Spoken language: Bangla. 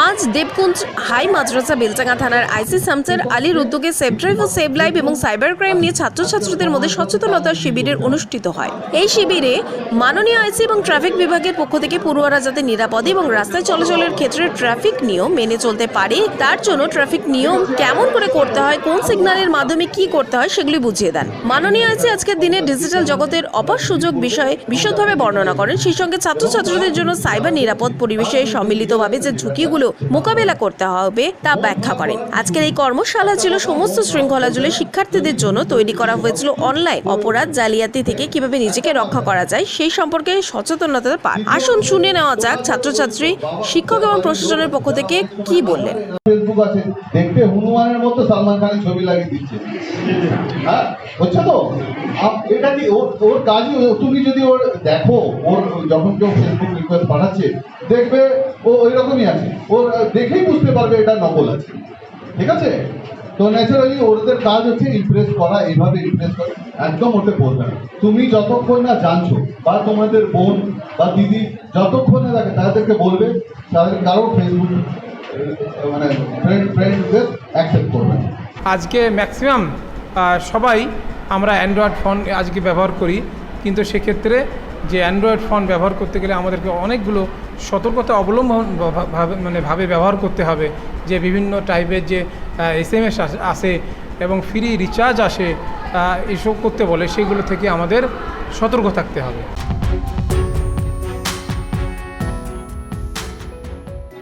আজ দেবকুঞ্জ হাই মাদ্রাসা বেলচাঙ্গা থানার আইসি শামসের আলীর উদ্যোগে সেভ ড্রাইভ ও সেভ লাইভ এবং সাইবার ক্রাইম নিয়ে ছাত্রছাত্রীদের মধ্যে সচেতনতা শিবিরের অনুষ্ঠিত হয়। এই শিবিরে মাননীয় আইসি এবং ট্রাফিক বিভাগের পক্ষ থেকে পড়ুয়ারা যাতে নিরাপদে এবং রাস্তায় চলাচলের ক্ষেত্রে ট্রাফিক নিয়ম মেনে চলতে পারে, তার জন্য ট্রাফিক নিয়ম কেমন করে করতে হয়, কোন সিগন্যালের মাধ্যমে কি করতে হয় সেগুলি বুঝিয়ে দেন। মাননীয় আইসি আজকের দিনে ডিজিটাল জগতের অপার সুযোগ বিষয়ে বিশদভাবে বর্ণনা করেন। সেই সঙ্গে ছাত্রছাত্রীদের জন্য সাইবার নিরাপদ পরিবেশে সম্মিলিতভাবে যে ঝুঁকিগুলো মোকাবেলা করতে হবে তা ব্যাখ্যা করেন। আজকের এই কর্মশালা ছিল সমস্ত শৃঙ্খলা জুড়ে শিক্ষার্থীদের জন্য তৈরি করা হয়েছিল অনলাইন। অপরাধ জালিয়াতি থেকে কীভাবে নিজেকে রক্ষা করা যায় সেই সম্পর্কে সচেতনতার পাঠ। আসুন শুনে নেওয়া যাক ছাত্রছাত্রী, শিক্ষক এবং প্রশাসনের পক্ষ থেকে কি বললেন। দেখবে ও ওই রকমই আছে ওর দেখেই বুঝতে পারবে এটা নকল আছে। ঠিক আছে? তো ন্যাচারালি ওদের কাজ হচ্ছে ইমপ্রেস করা, এইভাবে ইমপ্রেস করা। একদম ওতে পড়বে না। তুমি যতক্ষণ না জানছো, বা তোমাদের বোন বা দিদি যতক্ষণ না দেখে তাদেরকে বলবে, তাদের কারও ফেসবুক মানে ফ্রেন্ড ফ্রেন্ডদের অ্যাকসেপ্ট করবে আজকে ম্যাক্সিমাম সবাই আমরা অ্যান্ড্রয়েড ফোন আজকে ব্যবহার করি। কিন্তু সেক্ষেত্রে যে অ্যান্ড্রয়েড ফোন ব্যবহার করতে গেলে আমাদেরকে অনেকগুলো সতর্কতা অবলম্বন ভাবে মানে ভাবে ব্যবহার করতে হবে। যে বিভিন্ন টাইপের যে এস এম এস আসে এবং ফ্রি রিচার্জ আসে এসব করতে বলে, সেগুলো থেকে আমাদের সতর্ক থাকতে হবে।